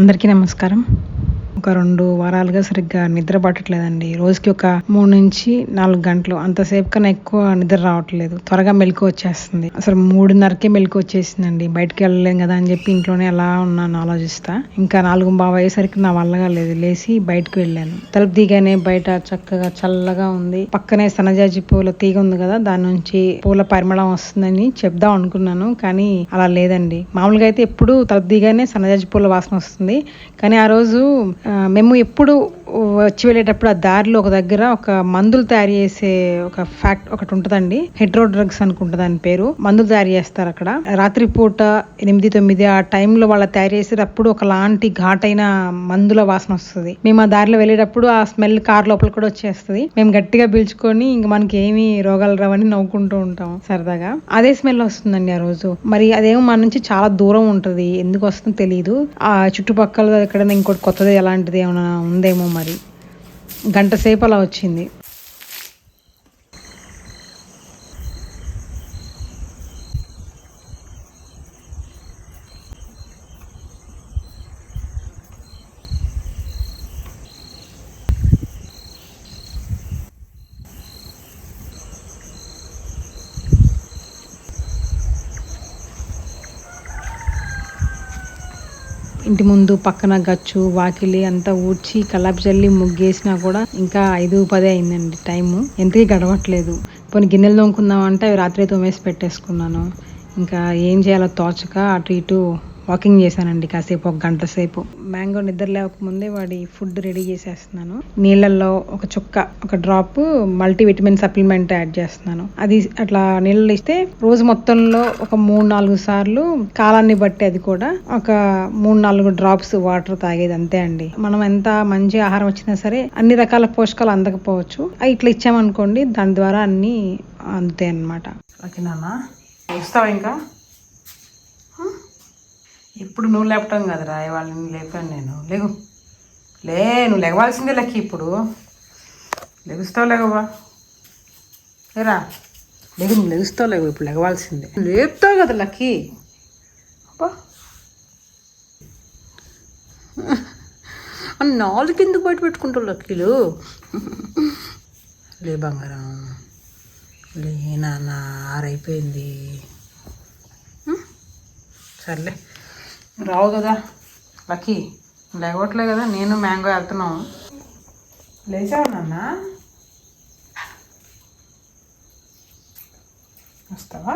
అందరికీ నమస్కారం. ఒక రెండు వారాలుగా సరిగ్గా నిద్ర పట్టట్లేదండి. రోజుకి ఒక మూడు నుంచి నాలుగు గంటలు. అంతసేపు కన్నా ఎక్కువ నిద్ర రావట్లేదు. త్వరగా మెలకు వచ్చేస్తుంది. అసలు మూడున్నరకే మెలకు వచ్చేసిందండి. బయటకు వెళ్ళలేం కదా అని చెప్పి ఇంట్లోనే ఎలా ఉన్నాను ఆలోచిస్తా. ఇంకా నాలుగు బావ అయ్యేసరికి నా వల్లగా లేదు. లేచి బయటకు వెళ్ళాను. తలుపు దిగానే బయట చక్కగా చల్లగా ఉంది. పక్కనే సన్నజాజి పూల తీగ ఉంది కదా దాని నుంచి పూల పరిమళం వస్తుందని చెప్దాం అనుకున్నాను కానీ అలా లేదండి. మామూలుగా అయితే ఎప్పుడు తలుపు దిగానే సన్నజాజి పూల వాసన వస్తుంది. కానీ ఆ రోజు మేము ఎప్పుడు వచ్చి వెళ్ళేటప్పుడు ఆ దారిలో ఒక దగ్గర ఒక మందులు తయారు చేసే ఒక ఫ్యాక్ట్ ఒకటి ఉంటుందండి. హెడ్రో డ్రగ్స్ అనుకుంటుంది దాని పేరు. మందులు తయారు చేస్తారు అక్కడ. రాత్రిపూట ఎనిమిది తొమ్మిది ఆ టైంలో వాళ్ళ తయారు చేసేటప్పుడు ఒకలాంటి ఘాటైన మందుల వాసన వస్తుంది. మేము ఆ దారిలో వెళ్ళేటప్పుడు ఆ స్మెల్ కార్ లోపల కూడా వచ్చేస్తుంది. మేము గట్టిగా పీల్చుకొని ఇంక మనకి ఏమి రోగాలు రావని నవ్వుకుంటూ ఉంటాం సరదాగా. అదే స్మెల్ వస్తుందండి ఆ రోజు. మరి అదేమో మన నుంచి చాలా దూరం ఉంటుంది. ఎందుకు వస్తుందో తెలియదు ఆ చుట్టుపక్కల ఎక్కడైనా ఇంకోటి కొత్తది అలాంటిది ఏమైనా ఉందేమో మరి. గంట సేపు అలా వచ్చింది. ఇంటి ముందు పక్కన గచ్చు వాకిలి అంతా ఊడ్చి కల్లాపి చల్లి ముగ్గేసినా కూడా ఇంకా ఐదు పదే అయిందండి టైము. ఎంతకీ గడవట్లేదు. పోనీ గిన్నెలు తోముకుందాం అంటే రాత్రి తోమేసి పెట్టేసుకున్నాను. ఇంకా ఏం చేయాలో తోచక అటు ఇటు వాకింగ్ చేశానండి కాసేపు ఒక గంట సేపు. మ్యాంగో నిద్ర లేకముందే వాడి ఫుడ్ రెడీ చేసేస్తున్నాను. నీళ్ళల్లో ఒక చుక్క ఒక drop multivitamin supplement add చేస్తున్నాను. అది అట్లా నీళ్ళు ఇస్తే రోజు మొత్తంలో ఒక మూడు నాలుగు సార్లు కాలాన్ని బట్టి అది కూడా ఒక మూడు నాలుగు డ్రాప్స్ వాటర్ తాగేది అంతే అండి. మనం ఎంత మంచి ఆహారం వచ్చినా సరే అన్ని రకాల పోషకాలు అందకపోవచ్చు. అవి ఇట్లా ఇచ్చామనుకోండి దాని ద్వారా అన్ని అంతే అన్నమాట. ఓకే నాన్న వస్తావా ఇంకా? ఇప్పుడు నువ్వు లేపటం కదరా వాళ్ళని లేపాను నేను. లేవు లే నువ్వు లెగవాల్సిందే లెక్క ఇప్పుడు. లెగుస్తావు లేవా లేరా లేదు నువ్వు లెగుస్తావు లేవు ఇప్పుడు లెగవాల్సిందే లేపుతావు కదా లక్కీ. అబ్బా. నాలుగు ఎందుకు బయట పెట్టుకుంటావు లక్కీలు? లే బంగారం. లే నాన్న ఆరైపోయింది. సర్లే. రావు కదా. లక్కీ లేవట్లే కదా నేను మ్యాంగో వెళ్తున్నాం లేచావు నాన్న? వస్తావా?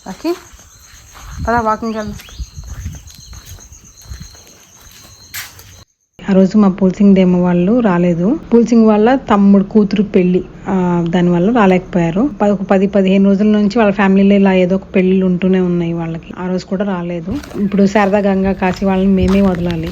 లక్కీ పదా వాకింగ్ వెళ్దాం. ఆ రోజు మా పూల్సింగ్ డేమో వాళ్ళు రాలేదు. పూల్సింగ్ వాళ్ళ తమ్ముడు కూతురు పెళ్ళి దాని దానివల్ల రాలేకపోయారు. ఒక పది పదిహేను రోజుల నుంచి వాళ్ళ ఫ్యామిలీలో ఇలా ఏదో ఒక పెళ్ళిళ్ళు ఉంటూనే ఉన్నాయి వాళ్ళకి. ఆ రోజు కూడా రాలేదు. ఇప్పుడు శారదా గంగా కాశీ వాళ్ళని మేమే వదలాలి.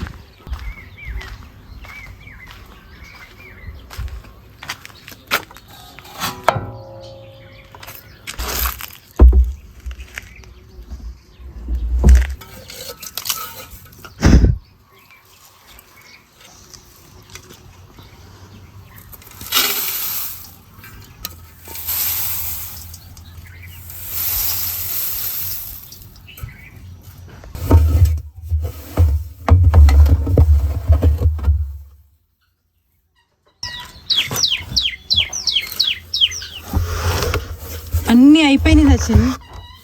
అన్నీ అయిపోయినాయి సచిన్.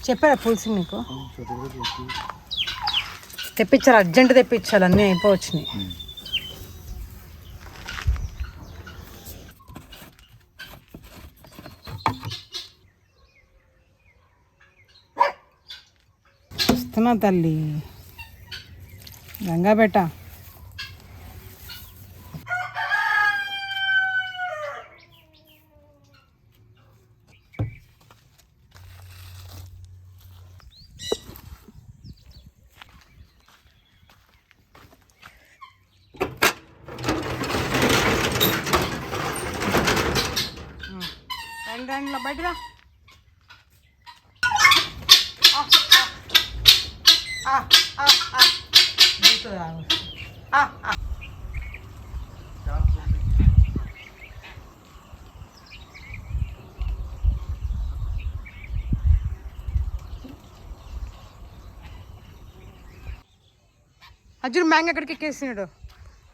చెప్పారా పులిసింగ్ నీకు తెప్పించాలి అర్జెంట్ తెప్పించాలి అన్నీ అయిపోవచ్చినాయి. వస్తున్నా తల్లి. గంగా బెట్ట ఇంట్లో బయటరా అర్జున్ మ్యాంగో ఎక్కడికి ఎక్కేసినాడు?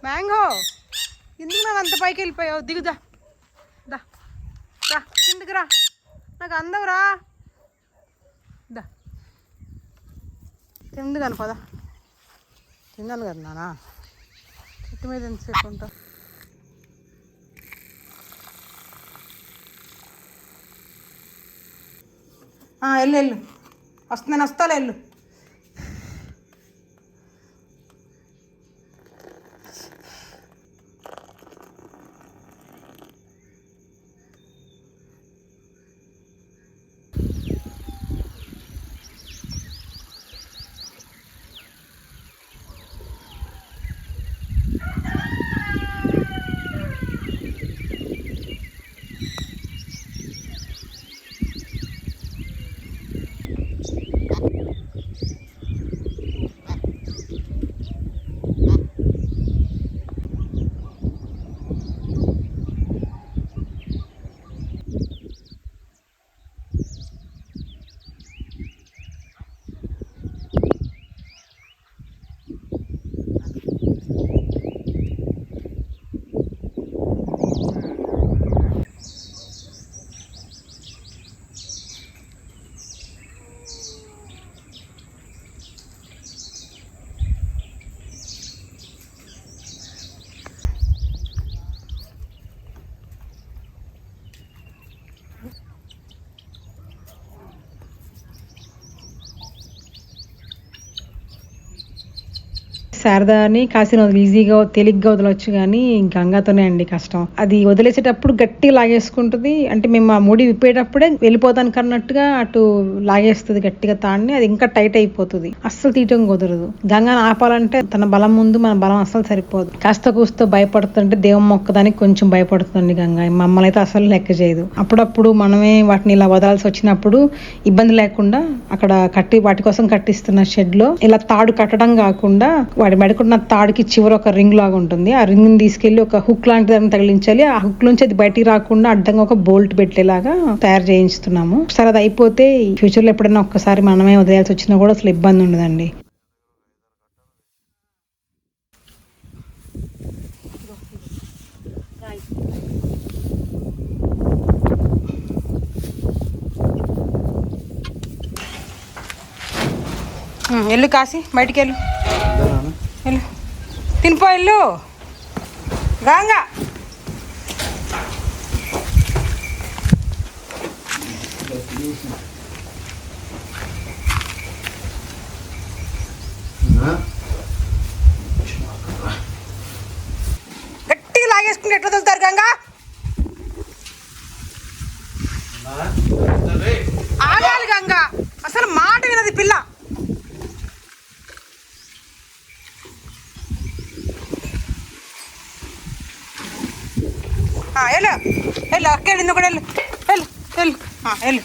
మ్యాంగో! ఎందుకు నన్ను అంత పైకి వెళ్ళిపోయావు? దిగుదా. నాకు అందవురా. దా. కింది కనుకోదా తిన్నాను కదా నానా చెట్టు మీద ఎంతసేపు ఉంటా? వెళ్ళు వెళ్ళు. నేను వస్తాలే వెళ్ళు. శారదాని కాసిన ఈజీగా తేలిగ్గా వదలొచ్చు కానీ గంగాతోనే అండి కష్టం. అది వదిలేసేటప్పుడు గట్టి లాగేసుకుంటుంది. అంటే మేము ఆ ముడి విప్పేటప్పుడే వెళ్ళిపోతాను కన్నట్టుగా అటు లాగేస్తుంది గట్టిగా తాడిని అది ఇంకా టైట్ అయిపోతుంది. అస్సలు తీయటం కుదరదు. గంగని ఆపాలంటే తన బలం ముందు మన బలం అస్సలు సరిపోదు. కాస్త కూస్తో భయపడుతుంటే దేవం మొక్కదానికి కొంచెం భయపడుతుంది గంగా. మమ్మల్ని అయితే అసలు లెక్క చేయదు. అప్పుడప్పుడు మనమే వాటిని ఇలా వదలాల్సి వచ్చినప్పుడు ఇబ్బంది లేకుండా అక్కడ కట్టి వాటి కోసం కట్టిస్తున్న షెడ్లో ఇలా తాడు కట్టడం కాకుండా వాడి మెడకున్న తాడుకి చివర ఒక రింగ్ లాగా ఉంటుంది. ఆ రింగ్ని తీసుకెళ్ళి ఒక హుక్ లాంటి దాన్ని తగిలించాలి. ఆ హుక్ నుంచి అది బయటికి రాకుండా అడ్డంగా ఒక బోల్ట్ పెట్టేలాగా తయారు చేయిస్తున్నాము సరే అది అయిపోతే ఫ్యూచర్లో ఎప్పుడైనా ఒక్కసారి మనమే వదిలేయాల్సి వచ్చినా కూడా అసలు ఇబ్బంది ఉండదండి. ఎల్లు కాసి బయటికి వెళ్ళు వెళ్ళు తినిపో వెళ్ళు గాంగా. గట్టిగా లాగేసుకుంటే ఎట్లా తొలుతారు గంగా? ఆగాలి గంగా. అసలు మాట వినది పిల్ల ఆ, వెళ్ళు వెళ్ళు అక్క వెళ్ళింది కూడా వెళ్ళు. వెళ్ళు వెళ్ళు.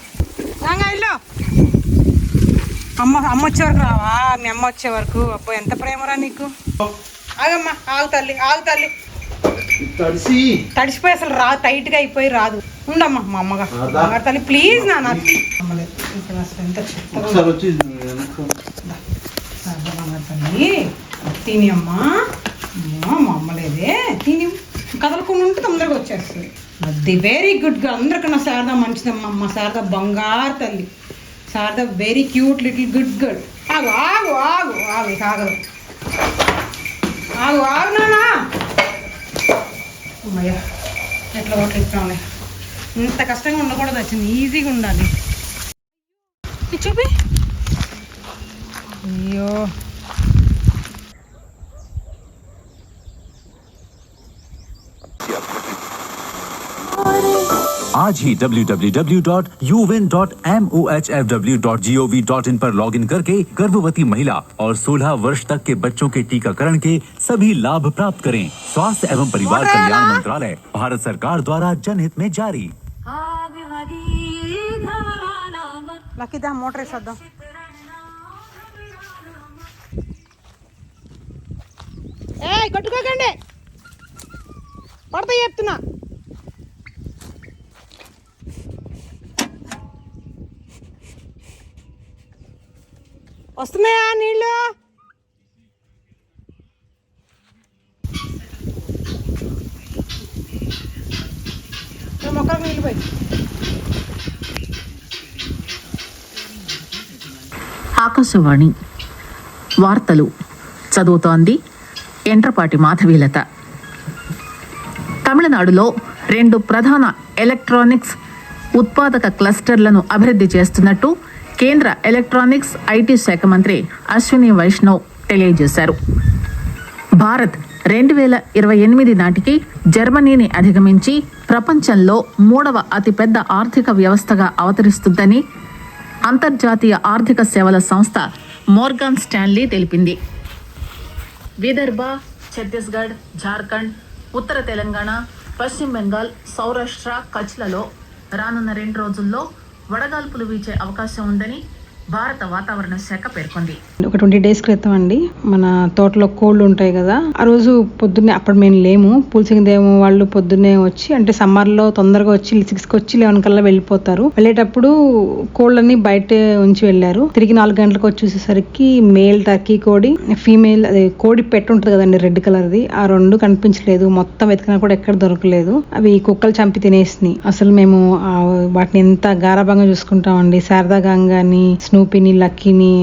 అమ్మ అమ్మ వచ్చే వరకు రావా? మీ అమ్మ వచ్చే వరకు. అబ్బో ఎంత ప్రేమరా నీకు. ఆగమ్మా ఆగు తల్లి ఆగు తల్లి. తడిసి. తడిసిపోయి అసలు రా టైట్గా అయిపోయి రాదు. ఉండమ్మా మా అమ్మగా? బంగారు తల్లి ప్లీజ్. ఉందో. బంగారు తల్లి? తిని అమ్మా. అమ్మా మా అమ్మలేదే తిని. కదలకుండా ఉంటే తొందరగా వచ్చేస్తుంది. అది వెరీ గుడ్గా అందరికన్నా శారద మంచిదమ్మా మా శారద బంగారు తల్లి. Sharada very cute little good girl ఆగు ఆగు ఆగు ఆగు ఆగదు ఆగు ఆగు నానా అమ్మయ్య ఎట్లా కొట్టిస్తాంలే ఇంత కష్టంగా ఉండకూడదు వచ్చింది. ఈజీగా ఉండాలి. చూపి. అయ్యో. आज ही www.uwin.mohfw.gov.in पर लॉगिन करके गर्भवती महिला और 16 वर्ष तक के बच्चों के टीकाकरण के सभी लाभ प्राप्त करें स्वास्थ्य एवं परिवार कल्याण मंत्रालय भारत सरकार द्वारा जनहित में जारी లక్కీదా మోటార్ వేసేద్దాం ఏ కొట్టుకోకండి పడతా చెప్తున్నా వస్తున్నాయా నీళ్ళు? మొక్కలకు నీళ్ళు పోయి. ఆకాశవాణి వార్తలు చదువుతోంది ఎంట్రపాటి మాధవీలత. తమిళనాడులో రెండు ప్రధాన ఎలక్ట్రానిక్స్ ఉత్పాదక క్లస్టర్లను అభివృద్ధి చేస్తున్నట్టు కేంద్ర ఎలక్ట్రానిక్స్ ఐటీ శాఖ మంత్రి అశ్విని వైష్ణవ్ తెలియజేశారు. భారత్ రెండు వేల ఇరవై ఎనిమిది నాటికి జర్మనీని అధిగమించి ప్రపంచంలో మూడవ అతిపెద్ద ఆర్థిక వ్యవస్థగా అవతరిస్తుందని అంతర్జాతీయ ఆర్థిక సేవల సంస్థ మోర్గాన్ స్టాన్లీ తెలిపింది. విదర్భ ఛత్తీస్గఢ్ జార్ఖండ్ ఉత్తర తెలంగాణ పశ్చిమ బెంగాల్ సౌరాష్ట్ర కచ్లలో రానున్న రెండు రోజుల్లో వడగాల్పులు వీచే అవకాశం ఉందని భారత వాతావరణ శాఖ పేర్కొంది. ఒక ట్వంటీ డేస్ క్రితం అండి మన తోటలో కోళ్ళు ఉంటాయి కదా ఆ రోజు పొద్దున్నే అప్పుడు మేము లేము. పూలసింగదేమో వాళ్ళు పొద్దున్నే వచ్చి అంటే సమ్మర్లో తొందరగా వచ్చి సిక్స్కి వచ్చి లెవెన్ కల్లా వెళ్ళిపోతారు. వెళ్ళేటప్పుడు కోళ్ళని బయట ఉంచి వెళ్ళారు. తిరిగి నాలుగు గంటలకు వచ్చి మేల్ టర్కీ కోడి ఫీమేల్ అదే కోడి పెట్టు ఉంటుంది కదండి రెడ్ కలర్ ది ఆ రెండు కనిపించలేదు. మొత్తం వెతికినా కూడా ఎక్కడ దొరకలేదు. అవి కుక్కలు చంపి తినేసినాయి. అసలు మేము వాటిని ఎంత గారాభంగా చూసుకుంటామండి. శారదా గంగాని స్నూపిని లక్కీని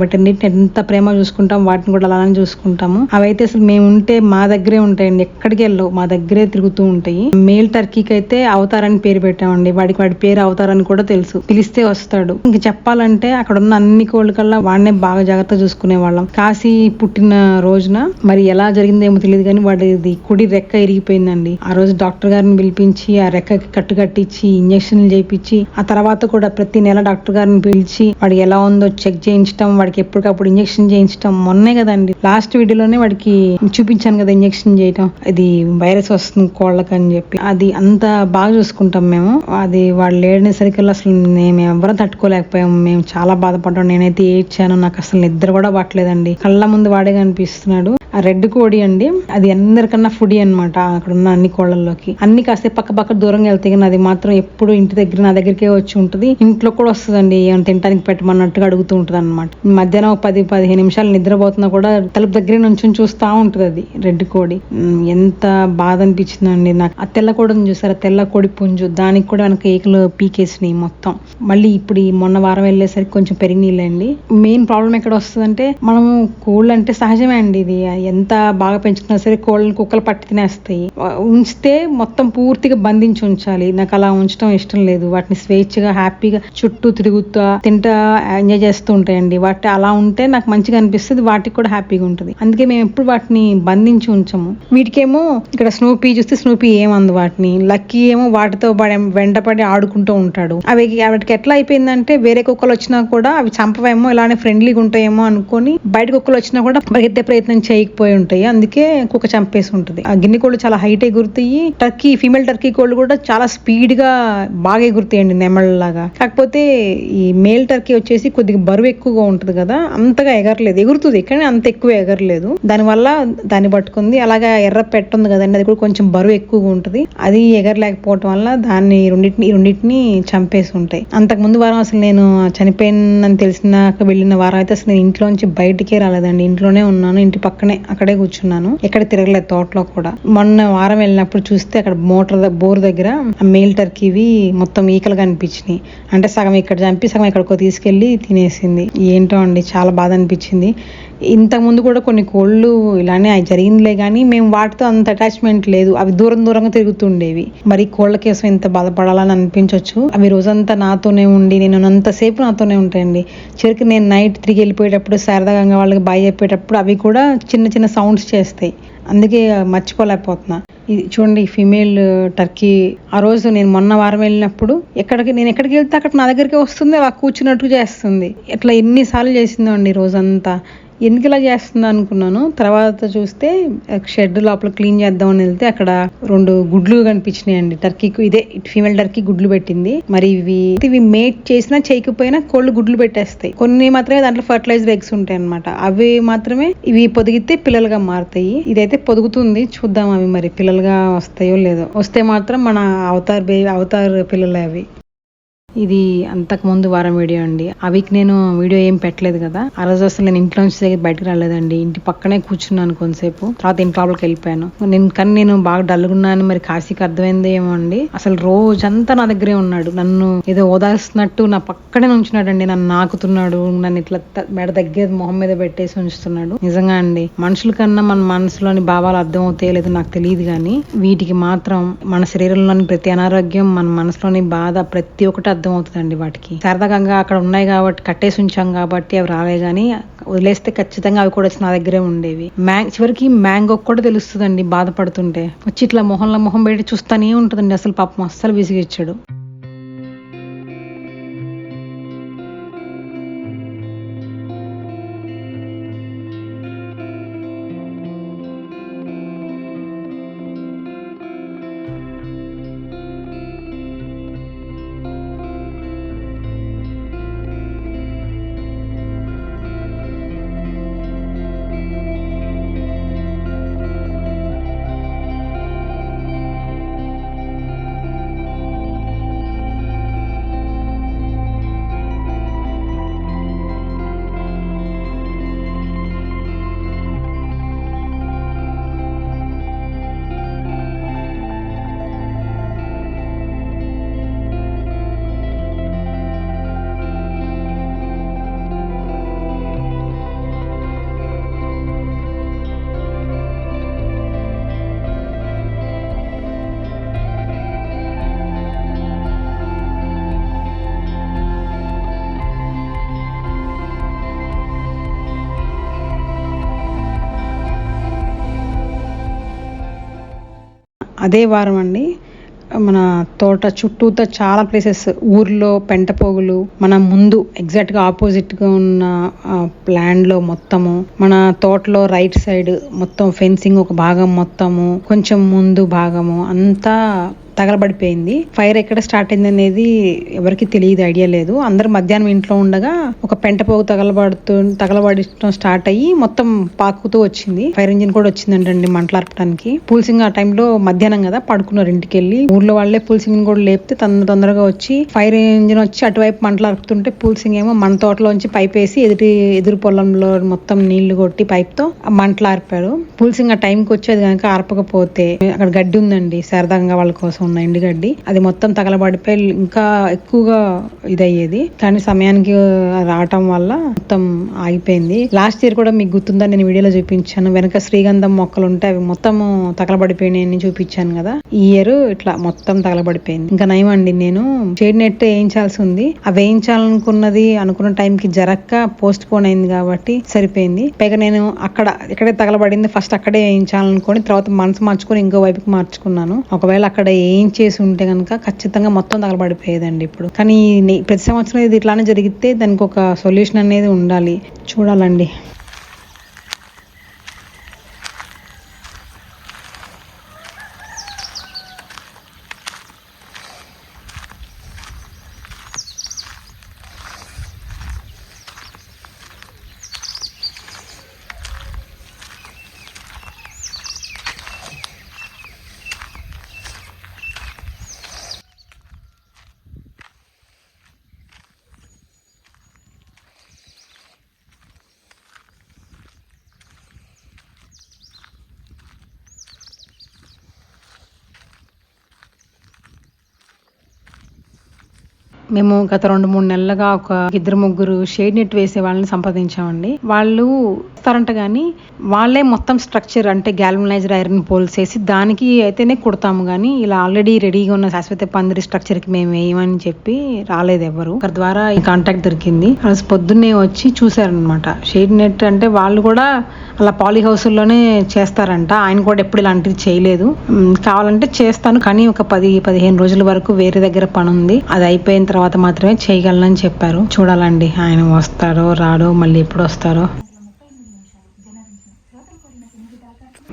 వాటిని ఎంత ప్రేమ చూసుకుంటాం వాటిని కూడా అలానే చూసుకుంటాము. అవైతే అసలు మేము ఉంటే మా దగ్గరే ఉంటాయండి. ఎక్కడికి వెళ్ళవు. మా దగ్గరే తిరుగుతూ ఉంటాయి. మేల్ టర్కీకి అయితే అవతారని పేరు పెట్టామండి. వాడికి వాడి పేరు అవతారని కూడా తెలుసు. పిలిస్తే వస్తాడు. ఇంక చెప్పాలంటే అక్కడ ఉన్న అన్ని కోళ్ళ కల్లా వాడినే బాగా జాగ్రత్త చూసుకునే వాళ్ళం కాశీ పుట్టిన రోజున మరి ఎలా జరిగిందేమో తెలియదు కానీ వాడిది కుడి రెక్క ఇరిగిపోయిందండి. ఆ రోజు డాక్టర్ గారిని పిలిపించి ఆ రెక్కకి కట్టు కట్టించి ఇంజక్షన్లు చేయించి ఆ తర్వాత కూడా ప్రతి నెల డాక్టర్ గారిని పిలిచి వాడికి ఎలా ఉందో చెక్ చేయించడం వాడికి ఎప్పటికప్పుడు ఇంజక్షన్ చేయించడం మొన్నే కదండి. లాస్ట్ వీడియోలోనే వాడికి చూపించాను కదా ఇంజక్షన్ చేయటం. ఇది వైరస్ వస్తుంది కోళ్ళకి అని చెప్పి. అది అంత బాగా చూసుకుంటాం మేము. అది వాళ్ళు లేడిన సరికల్లా అసలు మేము ఎవరం తట్టుకోలేకపోయాము మేము చాలా బాధపడ్డాం. నేనైతే ఏడ్చాను. నాకు అసలు నిద్ర కూడా పట్టలేదండి. కళ్ళ ముందు వాడే కనిపిస్తున్నాడు. ఆ రెడ్ కోడి అండి. అది అందరికన్నా ఫుడీ అన్నమాట అక్కడ ఉన్న అన్ని కోళ్ళల్లోకి. అన్ని కాసేపు పక్క పక్క దూరంగా వెళ్తాయి కానీ అది మాత్రం ఎప్పుడు ఇంటి దగ్గర నా దగ్గరికే వచ్చి ఉంటుంది. ఇంట్లో కూడా వస్తుందండి. ఏమైనా తినడానికి పెట్టమన్నట్టుగా అడుగుతూ ఉంటుంది అనమాట మధ్యాహ్నం పది పదిహేను నిమిషాలు నిద్రపోతున్నా కూడా తలుపు దగ్గర నుంచి చూస్తూ ఉంటుంది అది రెడ్ కోడి. ఎంత బాధ అనిపించిందండి. నాకు ఆ తెల్ల కోడిని చూసారా? తెల్ల కోడి పుంజు. దానికి కూడా వెనక ఏకలు పీకేసినాయి మొత్తం. మళ్ళీ ఇప్పుడు ఈ మొన్న వారం వెళ్ళేసరికి కొంచెం పెరిగినాయిలేండి మెయిన్ ప్రాబ్లం ఎక్కడ వస్తుందంటే మనము కోళ్ళు అంటే సహజమే అండి ఇది. ఎంత బాగా పెంచుకున్నా సరే కోళ్ళని కుక్కలు పట్టి తినేస్తాయి. ఉంచితే మొత్తం పూర్తిగా బంధించి ఉంచాలి. నాకు అలా ఉంచడం ఇష్టం లేదు. వాటిని స్వేచ్ఛగా హ్యాపీగా చుట్టూ తిరుగుతా తింటా ఎంజాయ్ చేస్తూ ఉంటాయండి వాటి అలా ఉంటే నాకు మంచిగా అనిపిస్తుంది వాటికి కూడా హ్యాపీగా ఉంటుంది. అందుకే మేము ఎప్పుడు వాటిని బంధించి ఉంచము. వీటికేమో ఇక్కడ స్నూపీ చూస్తే స్నూపీ ఏమంది వాటిని. లక్కీ ఏమో వాటితో వెంటపడి ఆడుకుంటూ ఉంటాడు. అవి వాటికి ఎట్లా అయిపోయిందంటే వేరే కుక్కలు వచ్చినా కూడా అవి చంపవేమో ఇలానే ఫ్రెండ్లీగా ఉంటాయేమో అనుకొని బయట కుక్కలు వచ్చినా కూడా పరిగెత్తే ప్రయత్నం చేయకపోయి ఉంటాయి. అందుకే కుక్క చంపేసి ఉంటుంది. ఆ గిన్నె కోళ్ళు చాలా హైట్ ఎగురుతాయి టర్కీ ఫీమేల్ టర్కీ కోళ్ళు కూడా చాలా స్పీడ్గా బాగా ఎగురుతాయండి నెమళ్ళలాగా. కాకపోతే ఈ మేల్ టర్కీ వచ్చేసి కొద్దిగా బరువు ఎక్కువగా ఉంటుంది కదా అంతగా ఎగరలేదు. ఎగురుతుంది కానీ అంత ఎక్కువ ఎగరలేదు. దానివల్ల దాన్ని పట్టుకుంది. అలాగే ఎర్ర పెట్ట ఉంది కదండి అది కూడా కొంచెం బరువు ఎక్కువగా ఉంటుంది. అది ఎగరలేకపోవటం వల్ల దాన్ని రెండింటిని రెండింటిని చంపేసి ఉంటాయి. అంతకు ముందు వారం అసలు నేను చనిపోయినని తెలిసినాక వెళ్ళిన వారం అయితే అసలు నేను ఇంట్లోంచి బయటికే రాలేదండి. ఇంట్లోనే ఉన్నాను ఇంటి పక్కనే అక్కడే కూర్చున్నాను. ఎక్కడ తిరగలేదు తోటలో కూడా. మొన్న వారం వెళ్ళినప్పుడు చూస్తే అక్కడ మోటార్ బోర్ దగ్గర ఆ మేల్ టర్కీవి మొత్తం ఈకలు కనిపించినాయి. అంటే సగం ఇక్కడ చంపి సగం ఎక్కడికో తీసుకెళ్ళి తినేసింది. ఏంటో అండి చాలా బాధ అనిపించింది. ఇంతకు ముందు కూడా కొన్ని కోళ్ళు ఇలానే జరిగిందిలే కానీ మేము వాటితో అంత అటాచ్మెంట్ లేదు. అవి దూరం దూరంగా తిరుగుతుండేవి. మరి కోళ్ళ కోసం ఎంత బాధపడాలని అనిపించవచ్చు అవి రోజంతా నాతోనే ఉండి నేను అంతసేపు నాతోనే ఉంటాయండి. చివరికి నేను నైట్ తిరిగి వెళ్ళిపోయేటప్పుడు శారదాగంగా వాళ్ళకి బాయ్ చెప్పేటప్పుడు అవి కూడా చిన్న చిన్న సౌండ్స్ చేస్తాయి. అందుకే మర్చిపోలేకపోతున్నా. ఇది చూడండి ఫీమేల్ టర్కీ ఆ రోజు నేను మొన్న వారం వెళ్ళినప్పుడు ఎక్కడికి నేను ఎక్కడికి వెళ్తే అక్కడ నా దగ్గరికి వస్తుంది అలా కూర్చున్నట్టు చేస్తుంది. ఇట్లా ఎన్నిసార్లు చేసిందో అండి రోజంతా. ఎందుకు ఇలా చేస్తుంది అనుకున్నాను. తర్వాత చూస్తే షెడ్ లోపల క్లీన్ చేద్దామని వెళ్తే అక్కడ రెండు గుడ్లు కనిపించినాయండి. టర్కీకి ఇదే ఫీమేల్ టర్కీ గుడ్లు పెట్టింది. మరి ఇవి ఇవి మేట్ చేసినా చేయకపోయినా కోళ్ళు గుడ్లు పెట్టేస్తాయి. కొన్ని మాత్రమే దాంట్లో ఫర్టిలైజర్ ఎగ్స్ ఉంటాయి అనమాట అవి మాత్రమే ఇవి పొదిగితే పిల్లలుగా మారుతాయి. ఇదైతే పొదుగుతుంది. చూద్దాం అవి మరి పిల్లలుగా వస్తాయో లేదో. వస్తే మాత్రం మన అవతార్ బే అవతార్ పిల్లలే అవి ఇది అంతకు ముందు వారం వీడియో అండి. ఆ వీక్ నేను వీడియో ఏం పెట్టలేదు కదా. ఆ రోజు అసలు నేను ఇంట్లో నుంచి బయటకు రాలేదండి. ఇంటి పక్కనే కూర్చున్నాను కొంతసేపు. తర్వాత ఇంటి లోపలికి వెళ్ళిపోయాను. నేను కానీ నేను బాగా డల్గున్నాను మరి కాశీకి అర్థమైంది ఏమో అండి. అసలు రోజంతా నా దగ్గరే ఉన్నాడు. నన్ను ఏదో ఓదార్స్తున్నట్టు నా పక్కనే ఉంచున్నాడండి నన్ను నాకుతున్నాడు. నన్ను ఇట్లా మెడ దగ్గర మొహం మీద పెట్టేసి ఉంచుతున్నాడు. నిజంగా అండి. మనుషుల కన్నా మన మనసులోని భావాలు అర్థం అవుతాయో లేదో నాకు తెలియదు కానీ వీటికి మాత్రం మన శరీరంలోని ప్రతి అనారోగ్యం మన మనసులోని బాధ ప్రతి ఒక్కటి అర్థం అవుతుందండి వాటికి సరదాగా అక్కడ ఉన్నాయి కాబట్టి కట్టేసి ఉంచాం కాబట్టి అవి రాలే గానీ వదిలేస్తే ఖచ్చితంగా అవి కూడా వచ్చి నా దగ్గరే ఉండేవి. మ్యాంగ్ చివరికి మ్యాంగో కూడా తెలుస్తుందండి బాధపడుతుంటే. వచ్చి ఇట్లా మొహంలో మొహం పెట్టి చూస్తానే ఉంటుందండి అసలు పాపం అస్సలు విసిగిచ్చాడు. అదే వారం అండి. మన తోట చుట్టూతో చాలా ప్లేసెస్ ఊర్లో పెంటపోగులు మన ముందు ఎగ్జాక్ట్గా ఆపోజిట్గా ఉన్న ల్యాండ్ మొత్తము మన తోటలో రైట్ సైడ్ మొత్తం ఫెన్సింగ్ ఒక భాగం మొత్తము కొంచెం ముందు భాగము అంతా తగలబడిపోయింది. ఫైర్ ఎక్కడ స్టార్ట్ అయింది అనేది ఎవరికి తెలియదు ఐడియా లేదు. అందరు మధ్యాహ్నం ఇంట్లో ఉండగా ఒక పెంట పోగు తగలబడుతూ తగలబడటం స్టార్ట్ అయ్యి మొత్తం పాకుతూ వచ్చింది. ఫైర్ ఇంజిన్ కూడా వచ్చిందంటండి మంటలార్పడానికి. పూల్సింగ్ ఆ టైంలో మధ్యాహ్నం కదా పడుకున్నారు ఇంటికి వెళ్ళి ఊర్లో వాళ్ళే పూల్సింగ్ కూడా లేపితే తొందర తొందరగా వచ్చి ఫైర్ ఇంజిన్ వచ్చి అటువైపు మంటలార్పుతుంటే పూల్సింగ్ ఏమో మన తోటలోంచి పైప్ వేసి ఎదుటి ఎదురు పొలంలో మొత్తం నీళ్ళు కొట్టి పైప్తో మంటలు ఆర్పారు పూల్సింగ్ ఆ టైంకి వచ్చేది కనుక ఆర్పకపోతే అక్కడ గడ్డి ఉందండి సరదాగా వాళ్ళ కోసం. ఉన్న ఎండుగడ్డి. అది మొత్తం తగలబడిపోయి ఇంకా ఎక్కువగా ఇదయ్యేది. కానీ సమయానికి రావటం వల్ల మొత్తం ఆగిపోయింది. లాస్ట్ ఇయర్ కూడా మీకు గుర్తుందా నేను వీడియోలో చూపించాను. వెనక శ్రీగంధం మొక్కలు ఉంటే అవి మొత్తం తగలబడిపోయినాయని చూపించాను కదా. ఈ ఇయర్ ఇట్లా మొత్తం తగలబడిపోయింది. ఇంకా నయం అండి నేను. షేడ్ నెట్ వేయించాల్సి ఉంది. ఆ వేయించాలనుకున్నది అనుకున్న టైంకి జరక్క పోస్ట్ పోన్ అయింది కాబట్టి సరిపోయింది. పైగా నేను అక్కడ ఎక్కడే తగలబడింది. ఫస్ట్ అక్కడే వేయించాలనుకొని తర్వాత మనసు మార్చుకొని ఇంకో వైపుకి మార్చుకున్నాను. ఒకవేళ అక్కడ వేయించేసి ఉంటే కనుక ఖచ్చితంగా మొత్తం తగలబడిపోయేదండి ఇప్పుడు. కానీ ప్రతి సంవత్సరం ఇది ఇట్లానే జరిగితే దానికి ఒక సొల్యూషన్ అనేది ఉండాలి. చూడాలండి. మేము గత రెండు మూడు నెలలుగా ఒక ఇద్దరు ముగ్గురు షేడ్ నెట్ వేసే వాళ్ళని సంప్రదించామండి. వాళ్ళు ఇస్తారంట కానీ వాళ్ళే మొత్తం స్ట్రక్చర్ అంటే గ్యాల్వనైజ్డ్ ఐరన్ పోల్స్ వేసి దానికి అయితేనే కుడతాము కానీ ఇలా ఆల్రెడీ రెడీగా ఉన్న శాశ్వత పందిరి స్ట్రక్చర్కి మేము వేయమని చెప్పి రాలేదు ఎవరు ఒకరి ద్వారా ఈ కాంటాక్ట్ దొరికింది. అలా పొద్దున్నే వచ్చి చూసారనమాట షేడ్ నెట్ అంటే వాళ్ళు కూడా అలా పాలీ హౌస్లోనే చేస్తారంట. ఆయన కూడా ఎప్పుడు ఇలాంటివి చేయలేదు. కావాలంటే చేస్తాను కానీ ఒక పది పదిహేను రోజుల వరకు వేరే దగ్గర పని ఉంది అది అయిపోయిన తర్వాత మాత్రమే చేయగలనని చెప్పారు. చూడాలండి ఆయన వస్తారో రాడో మళ్ళీ ఎప్పుడు వస్తారో మ్,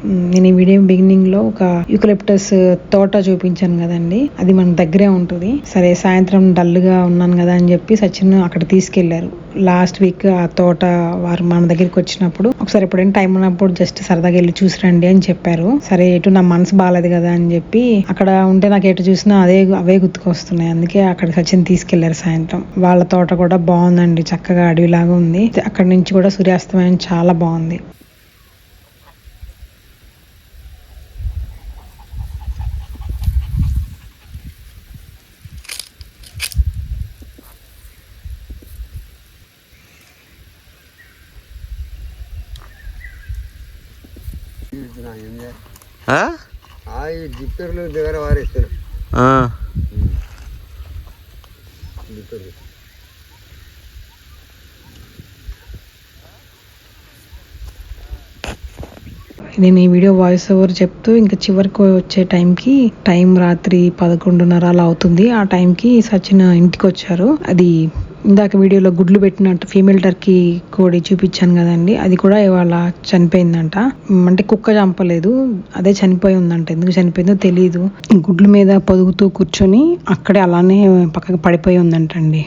నేను ఈ వీడియో బిగినింగ్లో ఒక యూకలిప్టస్ uh, తోట చూపించాను కదండి. అది మన దగ్గరే ఉంటుంది. సరే సాయంత్రం డల్గా ఉన్నాను కదా అని చెప్పి సచిన్ అక్కడ తీసుకెళ్ళారు. లాస్ట్ వీక్ ఆ తోట వారు మన దగ్గరికి వచ్చినప్పుడు ఒకసారి ఎప్పుడైనా టైం ఉన్నప్పుడు జస్ట్ సరదాగా వెళ్ళి చూసి రండి అని చెప్పారు. సరే ఎటు నా మనసు బాగాలేదు కదా అని చెప్పి అక్కడ ఉంటే నాకు ఎటు చూసినా అదే అవే గుర్తుకొస్తున్నాయి. అందుకే అక్కడ సచిన్ తీసుకెళ్ళారు సాయంత్రం. వాళ్ళ తోట కూడా బాగుందండి. చక్కగా అడవిలాగా ఉంది. అక్కడ నుంచి కూడా సూర్యాస్తమయం చాలా బాగుంది. జిప్పర్లు దగ్గర వారేస్తాను ఆ. జిప్పర్లు. నేను ఈ వీడియో వాయిస్ ఓవర్ చెప్తూ ఇంకా చివరికి వచ్చే టైంకి టైం రాత్రి పదకొండున్నర అలా అవుతుంది. ఆ టైంకి సచిన్ ఇంటికి వచ్చారు అది ఇందాక వీడియోలో గుడ్లు పెట్టినట్టు ఫీమేల్ టర్కీ కోడి చూపించాను కదండి. అది కూడా ఇవాళ చనిపోయిందంట. అంటే కుక్క చంపలేదు. అదే చనిపోయి ఉందంట. ఎందుకు చనిపోయిందో తెలియదు గుడ్ల మీద పొదుగుతూ కూర్చొని అక్కడే అలానే పక్కకు పడిపోయి ఉందంటండి.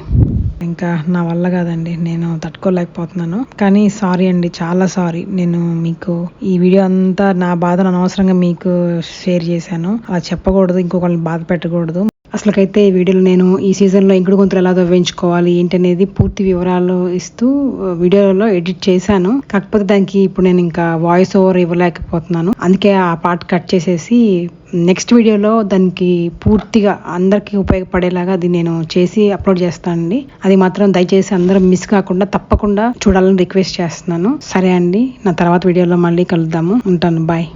ఇంకా నా వల్ల కాదండి. నేను తట్టుకోలేకపోతున్నాను. కానీ సారీ అండి. చాలా సారీ. నేను మీకు ఈ వీడియో అంతా నా బాధను అనవసరంగా మీకు షేర్ చేశాను. అలా చెప్పకూడదు. ఇంకొకరిని బాధ పెట్టకూడదు. అసలుకైతే ఈ వీడియోలో నేను ఈ సీజన్లో ఇంకుడు గొంతులు ఎలా తవ్వించుకోవాలి ఏంటనేది పూర్తి వివరాలు ఇస్తూ వీడియోలో ఎడిట్ చేశాను. కాకపోతే దానికి ఇప్పుడు నేను ఇంకా వాయిస్ ఓవర్ ఇవ్వలేకపోతున్నాను. అందుకే ఆ పార్ట్ కట్ చేసేసి నెక్స్ట్ వీడియోలో దానికి పూర్తిగా అందరికీ ఉపయోగపడేలాగా అది నేను చేసి అప్లోడ్ చేస్తానండి. అది మాత్రం దయచేసి అందరం మిస్ కాకుండా తప్పకుండా చూడాలని రిక్వెస్ట్ చేస్తున్నాను. సరే అండి నా తర్వాత వీడియోలో మళ్ళీ కలుద్దాము. ఉంటాను బాయ్